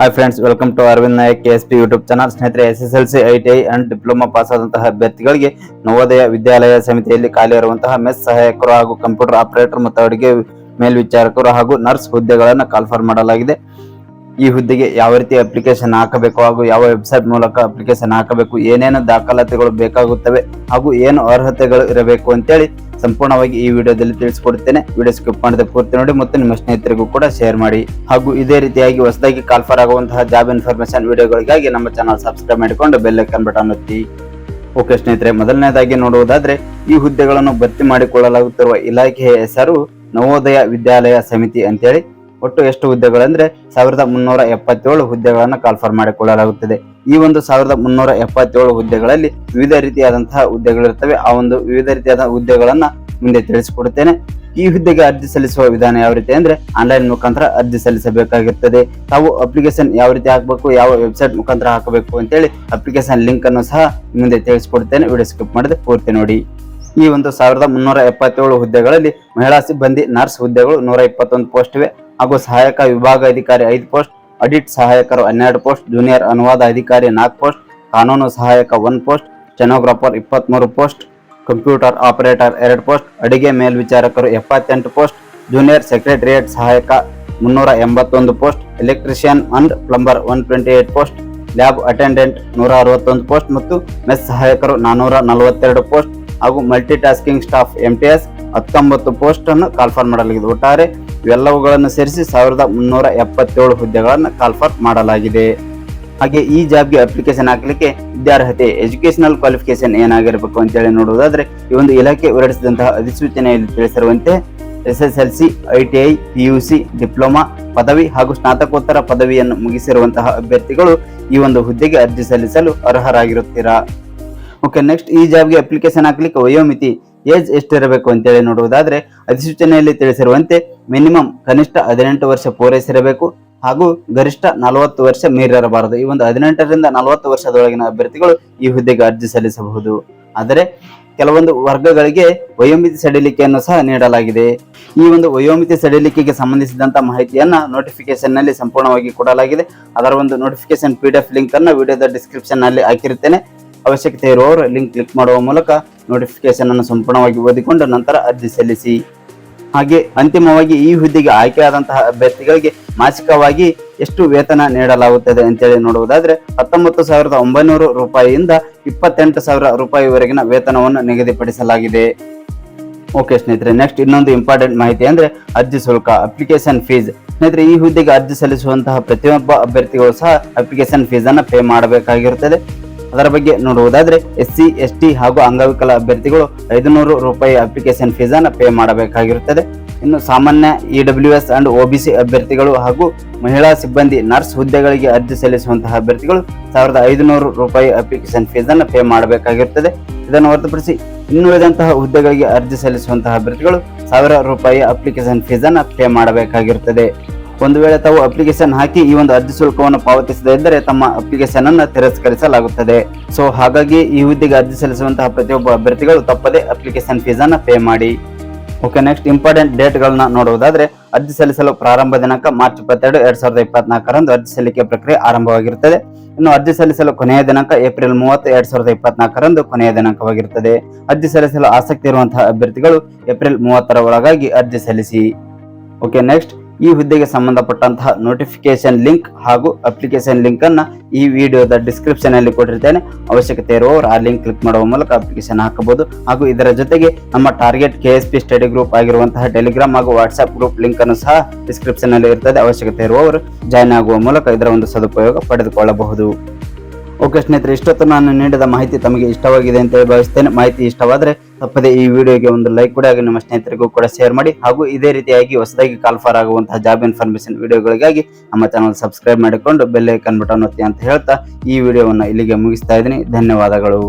Hi friends welcome to Arvind Nayak S P YouTube channel ಸ್ನೇಹಿತರೆ S S L C I T I and diploma pass ಆದಂತಹ ಅಭ್ಯರ್ಥಿಗಳಿಗೆ ನವೋದಯ ವಿದ್ಯಾಲಯ ಸಮಿತಿಯಲ್ಲಿ ಖಾಲಿ ಇರುವಂತಹ mess ಸಹಾಯಕರು ಹಾಗೂ ಕಂಪ್ಯೂಟರ್ ಆಪರೇಟರ್ ಮತ್ತು ಅಡುಗೆ ಮೇಲ್ವಿಚಾರಕರು ಹಾಗೂ ನರ್ಸ್ ಹುದ್ದೆಗಳನ್ನು ಕಾಲ್ಫರ್ ಮಾಡಲಾಗಿದೆ. ಈ ಹುದ್ದೆಗೆ ಯಾವ ರೀತಿ ಅಪ್ಲಿಕೇಶನ್ ಹಾಕಬೇಕು ಹಾಗೂ ಯಾವ ವೆಬ್ಸೈಟ್ ಮೂಲಕ ಅಪ್ಲಿಕೇಶನ್ ಹಾಕಬೇಕು, ಏನೇನು ದಾಖಲಾತಿಗಳು ಬೇಕಾಗುತ್ತವೆ ಹಾಗೂ ಏನು ಅರ್ಹತೆಗಳು ಇರಬೇಕು ಅಂತೇಳಿ ಸಂಪೂರ್ಣವಾಗಿ ಈ ವಿಡಿಯೋದಲ್ಲಿ ತಿಳಿಸ್ಕೊಡುತ್ತೇನೆ ವಿಡಿಯೋ ಸ್ಕಿಪ್ ಮಾಡದೆ ಪೂರ್ತಿ ನೋಡಿ ಮತ್ತು ನಿಮ್ಮ ಸ್ನೇಹಿತರಿಗೂ ಕೂಡ ಶೇರ್ ಮಾಡಿ. ಹಾಗೂ ಇದೇ ರೀತಿಯಾಗಿ ಹೊಸದಾಗಿ ಕಾಲ್ಫರ್ ಆಗುವಂತಹ ಜಾಬ್ ಇನ್ಫಾರ್ಮೇಶನ್ ವಿಡಿಯೋಗಳಿಗಾಗಿ ನಮ್ಮ ಚಾನಲ್ ಸಬ್ಸ್ಕ್ರೈಬ್ ಮಾಡಿಕೊಂಡು ಬೆಲ್ ಐಕನ್ ಬಟನ್ ಒತ್ತಿ. ಓಕೆ ಸ್ನೇಹಿತರೆ, ಮೊದಲನೇದಾಗಿ ನೋಡುವುದಾದ್ರೆ, ಈ ಹುದ್ದೆಗಳನ್ನು ಭರ್ತಿ ಮಾಡಿಕೊಳ್ಳಲಾಗುತ್ತಿರುವ ಇಲಾಖೆಯ ಹೆಸರು ನವೋದಯ ವಿದ್ಯಾಲಯ ಸಮಿತಿ ಅಂತೇಳಿ. ಒಟ್ಟು ಎಷ್ಟು ಹುದ್ದೆಗಳಂದ್ರೆ ಸಾವಿರದ ಮುನ್ನೂರ ಎಪ್ಪತ್ತೇಳು ಹುದ್ದೆಗಳನ್ನು ಕಾಲ್ಫರ್ ಮಾಡಿಕೊಳ್ಳಲಾಗುತ್ತದೆ. ಈ ಒಂದು ಸಾವಿರದ ಮುನ್ನೂರ ಎಪ್ಪತ್ತೇಳು ಹುದ್ದೆಗಳಲ್ಲಿ ವಿವಿಧ ರೀತಿಯಾದಂತಹ ಹುದ್ದೆಗಳಿರ್ತವೆ ಆ ಒಂದು ವಿವಿಧ ರೀತಿಯಾದ ಹುದ್ದೆಗಳನ್ನು ಮುಂದೆ ತಿಳಿಸಿಕೊಡುತ್ತೇನೆ. ಈ ಹುದ್ದೆಗೆ ಅರ್ಜಿ ಸಲ್ಲಿಸುವ ವಿಧಾನ ಯಾವ ರೀತಿ ಅಂದ್ರೆ ಆನ್ಲೈನ್ ಮುಖಾಂತರ ಅರ್ಜಿ ಸಲ್ಲಿಸಬೇಕಾಗಿರ್ತದೆ. ತಾವು ಅಪ್ಲಿಕೇಶನ್ ಯಾವ ರೀತಿ ಹಾಕಬೇಕು, ಯಾವ ವೆಬ್ಸೈಟ್ ಮುಖಾಂತರ ಹಾಕಬೇಕು ಅಂತೇಳಿ ಅಪ್ಲಿಕೇಶನ್ ಲಿಂಕ್ ಅನ್ನು ಸಹ ಮುಂದೆ ತಿಳಿಸಿಕೊಡ್ತೇನೆ ವಿಡಿಯೋ ಸ್ಕಿಪ್ ಮಾಡದೆ ಪೂರ್ತಿ ನೋಡಿ. ಈ ಒಂದು ಸಾವಿರದ ಮುನ್ನೂರ ಎಪ್ಪತ್ತೇಳು ಹುದ್ದೆಗಳಲ್ಲಿ ಮಹಿಳಾ ಸಿಬ್ಬಂದಿ, ನರ್ಸ್ ಹುದ್ದೆಗಳು ನೂರ ಇಪ್ಪತ್ತೊಂದು ಪೋಸ್ಟ್ ಇವೆ. ಹಾಗೂ ಸಹಾಯಕ ವಿಭಾಗ ಅಧಿಕಾರಿ ಐದು ಪೋಸ್ಟ್, ಆಡಿಟ್ ಸಹಾಯಕರು ಹನ್ನೆರಡು ಪೋಸ್ಟ್, ಜೂನಿಯರ್ ಅನುವಾದ ಅಧಿಕಾರಿ ನಾಲ್ಕು ಪೋಸ್ಟ್, ಕಾನೂನು ಸಹಾಯಕ ಒನ್ ಪೋಸ್ಟ್, ಸ್ಟೆನೋಗ್ರಾಫರ್ ಇಪ್ಪತ್ಮೂರು ಪೋಸ್ಟ್, ಕಂಪ್ಯೂಟರ್ ಆಪರೇಟರ್ ಎರಡು ಪೋಸ್ಟ್, ಅಡಿಗೆ ಮೇಲ್ವಿಚಾರಕರು ಎಪ್ಪತ್ತೆಂಟು ಪೋಸ್ಟ್, ಜೂನಿಯರ್ ಸೆಕ್ರೆಟರಿಯೇಟ್ ಸಹಾಯಕ ಮುನ್ನೂರ ಎಂಬತ್ತೊಂದು post, electrician and plumber one twenty eight post, lab attendant ನೂರ ಅರವತ್ತೊಂದು ಪೋಸ್ಟ್ ಮತ್ತು ಮೆಸ್ ಸಹಾಯಕರು ನಾನೂರ ನಲವತ್ತೆರಡು ಪೋಸ್ಟ್ ಹಾಗೂ multi tasking staff M T S ಹತ್ತೊಂಬತ್ತು ಪೋಸ್ಟ್ ಅನ್ನು ಕಾಲ್ಫರ್ ಮಾಡಲಾಗಿದೆ. ಒಟ್ಟಾರೆ ಇವೆಲ್ಲವುಗಳನ್ನು ಸೇರಿಸಿ ಸಾವಿರದ ಮುನ್ನೂರ ಎಪ್ಪತ್ತೇಳು ಹುದ್ದೆಗಳನ್ನು ಕಾಲ್ಫರ್ ಮಾಡಲಾಗಿದೆ. ಹಾಗೆ ಈ ಜಾಬ್ಗೆ ಅಪ್ಲಿಕೇಶನ್ ಹಾಕಲಿಕ್ಕೆ ವಿದ್ಯಾರ್ಹತೆ ಎಜುಕೇಶನಲ್ ಕ್ವಾಲಿಫಿಕೇಶನ್ ಏನಾಗಿರಬೇಕು ಅಂತೇಳಿ ನೋಡುವುದಾದ್ರೆ, ಈ ಒಂದು ಇಲಾಖೆ ಹೊರಡಿಸಿದಂತಹ ಅಧಿಸೂಚನೆಯಲ್ಲಿ ತಿಳಿಸಿರುವಂತೆ S S L C I T I, P U C, diploma ಪದವಿ ಹಾಗೂ ಸ್ನಾತಕೋತ್ತರ ಪದವಿಯನ್ನು ಮುಗಿಸಿರುವಂತಹ ಅಭ್ಯರ್ಥಿಗಳು ಈ ಒಂದು ಹುದ್ದೆಗೆ ಅರ್ಜಿ ಸಲ್ಲಿಸಲು ಅರ್ಹರಾಗಿರುತ್ತೀರಾ? ಓಕೆ ನೆಕ್ಸ್ಟ್ ಈ ಜಾಬ್ಗೆ ಅಪ್ಲಿಕೇಶನ್ ಹಾಕಲಿಕ್ಕೆ ವಯೋಮಿತಿ ಏಜ್ ಎಷ್ಟಿರಬೇಕು ಅಂತೇಳಿ ನೋಡುವುದಾದ್ರೆ ಅಧಿಸೂಚನೆಯಲ್ಲಿ ತಿಳಿಸಿರುವಂತೆ ಮಿನಿಮಮ್ ಕನಿಷ್ಠ ಹದಿನೆಂಟು ವರ್ಷ ಪೂರೈಸಿರಬೇಕು ಹಾಗೂ ಗರಿಷ್ಠ ನಲವತ್ತು ವರ್ಷ ಮೀರಿರಬಾರದು. ಈ ಒಂದು ಹದಿನೆಂಟರಿಂದ ನಲವತ್ತು ವರ್ಷದೊಳಗಿನ ಅಭ್ಯರ್ಥಿಗಳು ಈ ಹುದ್ದೆಗೆ ಅರ್ಜಿ ಸಲ್ಲಿಸಬಹುದು. ಆದರೆ ಕೆಲವೊಂದು ವರ್ಗಗಳಿಗೆ ವಯೋಮಿತಿ ಸಡಿಲಿಕೆಯನ್ನು ಸಹ ನೀಡಲಾಗಿದೆ. ಈ ಒಂದು ವಯೋಮಿತಿ ಸಡಿಲಿಕೆಗೆ ಸಂಬಂಧಿಸಿದಂತ ಮಾಹಿತಿಯನ್ನ ನೋಟಿಫಿಕೇಶನ್ನಲ್ಲಿ ಸಂಪೂರ್ಣವಾಗಿ ಕೊಡಲಾಗಿದೆ. ಅದರ ಒಂದು notification P D F link ಅನ್ನ ವಿಡಿಯೋದ ಡಿಸ್ಕ್ರಿಪ್ಷನ್ನಲ್ಲಿ ಹಾಕಿರುತ್ತೇನೆ. ಅವಶ್ಯಕತೆ ಇರುವವರು ಲಿಂಕ್ ಕ್ಲಿಕ್ ಮಾಡುವ ಮೂಲಕ ನೋಟಿಫಿಕೇಶನ್ ಅನ್ನು ಸಂಪೂರ್ಣವಾಗಿ ಓದಿಕೊಂಡು ನಂತರ ಅರ್ಜಿ ಸಲ್ಲಿಸಿ. ಹಾಗೆ ಅಂತಿಮವಾಗಿ ಈ ಹುದ್ದೆಗೆ ಆಯ್ಕೆಯಾದಂತಹ ಅಭ್ಯರ್ಥಿಗಳಿಗೆ ಮಾಸಿಕವಾಗಿ ಎಷ್ಟು ವೇತನ ನೀಡಲಾಗುತ್ತದೆ ಅಂತೇಳಿ ನೋಡುವುದಾದ್ರೆ ಹತ್ತೊಂಬತ್ತು ಸಾವಿರದ ಒಂಬೈನೂರು ರೂಪಾಯಿಯಿಂದ ಇಪ್ಪತ್ತೆಂಟು ಸಾವಿರ ರೂಪಾಯಿವರೆಗಿನ ವೇತನವನ್ನು ನಿಗದಿಪಡಿಸಲಾಗಿದೆ. ಓಕೆ ಸ್ನೇಹಿತರೆ ನೆಕ್ಸ್ಟ್ ಇನ್ನೊಂದು ಇಂಪಾರ್ಟೆಂಟ್ ಮಾಹಿತಿ ಅಂದ್ರೆ ಅರ್ಜಿ ಶುಲ್ಕ ಅಪ್ಲಿಕೇಶನ್ ಫೀಸ್ ಸ್ನೇಹಿತರೆ, ಈ ಹುದ್ದೆಗೆ ಅರ್ಜಿ ಸಲ್ಲಿಸುವಂತಹ ಪ್ರತಿಯೊಬ್ಬ ಅಭ್ಯರ್ಥಿಗಳು ಸಹ ಅಪ್ಲಿಕೇಶನ್ ಫೀಸನ್ನು ಪೇ ಮಾಡಬೇಕಾಗಿರುತ್ತದೆ. ಅದರ ಬಗ್ಗೆ ನೋಡುವುದಾದರೆ ಎಸ್ ಸಿ ಎಸ್ ಟಿ ಹಾಗೂ ಅಂಗವಿಕಲ ಅಭ್ಯರ್ಥಿಗಳು ಐದುನೂರು ರೂಪಾಯಿ ಅಪ್ಲಿಕೇಶನ್ ಫೀಸನ್ನು ಪೇ ಮಾಡಬೇಕಾಗಿರುತ್ತದೆ. ಇನ್ನು ಸಾಮಾನ್ಯ E W S and OBC ಅಭ್ಯರ್ಥಿಗಳು ಹಾಗೂ ಮಹಿಳಾ ಸಿಬ್ಬಂದಿ, ನರ್ಸ್ ಹುದ್ದೆಗಳಿಗೆ ಅರ್ಜಿ ಸಲ್ಲಿಸುವಂತಹ ಅಭ್ಯರ್ಥಿಗಳು ಸಾವಿರದ ಐದುನೂರು ರೂಪಾಯಿ ಅಪ್ಲಿಕೇಶನ್ ಫೀಸನ್ನು ಪೇ ಮಾಡಬೇಕಾಗಿರುತ್ತದೆ. ಇದನ್ನು ಹೊರತುಪಡಿಸಿ ಇನ್ನುಳಿದಂತಹ ಹುದ್ದೆಗಳಿಗೆ ಅರ್ಜಿ ಸಲ್ಲಿಸುವಂತಹ ಅಭ್ಯರ್ಥಿಗಳು ಸಾವಿರ ರೂಪಾಯಿ ಅಪ್ಲಿಕೇಶನ್ ಫೀಸನ್ನು ಪೇ ಮಾಡಬೇಕಾಗಿರುತ್ತದೆ. ಒಂದು ವೇಳೆ ತಾವು ಅಪ್ಲಿಕೇಶನ್ ಹಾಕಿ ಈ ಒಂದು ಅರ್ಜಿ ಶುಲ್ಕವನ್ನು ಪಾವತಿಸದೇ ಇದ್ದರೆ ತಮ್ಮ ಅಪ್ಲಿಕೇಶನ್ ಅನ್ನು ತಿರಸ್ಕರಿಸಲಾಗುತ್ತದೆ. ಸೊ ಹಾಗಾಗಿ ಈ ಹುದ್ದೆಗೆ ಅರ್ಜಿ ಸಲ್ಲಿಸುವಂತಹ ಪ್ರತಿಯೊಬ್ಬ ಅಭ್ಯರ್ಥಿಗಳು ತಪ್ಪದೆ ಅಪ್ಲಿಕೇಶನ್ ಫೀಸ್ ಅನ್ನು ಪೇ ಮಾಡಿ. ಓಕೆ ನೆಕ್ಸ್ಟ್ ಇಂಪಾರ್ಟೆಂಟ್ ಡೇಟ್ಗಳನ್ನ ನೋಡುವುದಾದ್ರೆ, ಅರ್ಜಿ ಸಲ್ಲಿಸಲು ಪ್ರಾರಂಭ ದಿನಾಂಕ ಮಾರ್ಚ್ ಇಪ್ಪತ್ತೆರಡು, ಎರಡ್ ಸಾವಿರದ ಇಪ್ಪತ್ನಾಲ್ಕರಂದು ಅರ್ಜಿ ಸಲ್ಲಿಕೆ ಪ್ರಕ್ರಿಯೆ ಆರಂಭವಾಗಿರುತ್ತದೆ. ಇನ್ನು ಅರ್ಜಿ ಸಲ್ಲಿಸಲು ಕೊನೆಯ ದಿನಾಂಕ ಏಪ್ರಿಲ್ ಮೂವತ್ತು, ಎರಡ್ ಸಾವಿರದ ಇಪ್ಪತ್ನಾಲ್ಕರಂದು ಕೊನೆಯ ದಿನಾಂಕವಾಗಿರುತ್ತದೆ. ಅರ್ಜಿ ಸಲ್ಲಿಸಲು ಆಸಕ್ತಿ ಇರುವಂತಹ ಅಭ್ಯರ್ಥಿಗಳು ಏಪ್ರಿಲ್ ಮೂವತ್ತರ ಒಳಗಾಗಿ ಅರ್ಜಿ ಸಲ್ಲಿಸಿ. ಓಕೆ ನೆಕ್ಸ್ಟ್ ಈ ಹುದ್ದೆಗೆ ಸಂಬಂಧಪಟ್ಟಂತಹ ನೋಟಿಫಿಕೇಶನ್ ಲಿಂಕ್ ಹಾಗೂ ಅಪ್ಲಿಕೇಶನ್ ಲಿಂಕ್ ಅನ್ನ ಈ ವಿಡಿಯೋದ ಡಿಸ್ಕ್ರಿಪ್ಷನ್ ಅಲ್ಲಿ ಕೊಟ್ಟಿರ್ತೇನೆ. ಅವಶ್ಯಕತೆ ಇರುವವರು ಆ ಲಿಂಕ್ ಕ್ಲಿಕ್ ಮಾಡುವ ಮೂಲಕ ಅಪ್ಲಿಕೇಶನ್ ಹಾಕಬಹುದು. ಹಾಗೂ ಇದರ ಜೊತೆಗೆ ನಮ್ಮ target K S P study group ಆಗಿರುವಂತಹ ಟೆಲಿಗ್ರಾಮ್ ಹಾಗೂ ವಾಟ್ಸ್ಆಪ್ ಗ್ರೂಪ್ ಲಿಂಕ್ ಅನ್ನು ಸಹ ಡಿಸ್ಕ್ರಿಪ್ಷನ್ ಅಲ್ಲಿ ಇರ್ತದೆ. ಅವಶ್ಯಕತೆ ಇರುವವರು ಜಾಯ್ನ್ ಆಗುವ ಮೂಲಕ ಇದರ ಒಂದು ಸದುಪಯೋಗ ಪಡೆದುಕೊಳ್ಳಬಹುದು. ಓಕೆ ಸ್ನೇಹಿತರೆ, ಇಷ್ಟೊತ್ತು ನಾನು ನೀಡಿದ ಮಾಹಿತಿ ತಮಗೆ ಇಷ್ಟವಾಗಿದೆ ಅಂತ ಹೇಳಿ ಭಾವಿಸ್ತೇನೆ. ಮಾಹಿತಿ ಇಷ್ಟವಾದರೆ ತಪ್ಪದೆ ಈ ವಿಡಿಯೋಗೆ ಒಂದು ಲೈಕ್ ಕೂಡ ಹಾಗೂ ನಿಮ್ಮ ಸ್ನೇಹಿತರಿಗೂ ಕೂಡ ಶೇರ್ ಮಾಡಿ. ಹಾಗೂ ಇದೇ ರೀತಿಯಾಗಿ ಹೊಸದಾಗಿ ಕಾಲ್ಫಾರ್ ಆಗುವಂತಹ ಜಾಬ್ ಇನ್ಫಾರ್ಮೇಷನ್ ವಿಡಿಯೋಗಳಿಗಾಗಿ ನಮ್ಮ ಚಾನಲ್ ಸಬ್ಸ್ಕ್ರೈಬ್ ಮಾಡಿಕೊಂಡು ಬೆಲ್ಲೈಕನ್ ಬಟನ್ ಒತ್ತಿ ಅಂತ ಹೇಳ್ತಾ ಈ ವಿಡಿಯೋವನ್ನು ಇಲ್ಲಿಗೆ ಮುಗಿಸ್ತಾ ಇದ್ದೀನಿ. ಧನ್ಯವಾದಗಳು.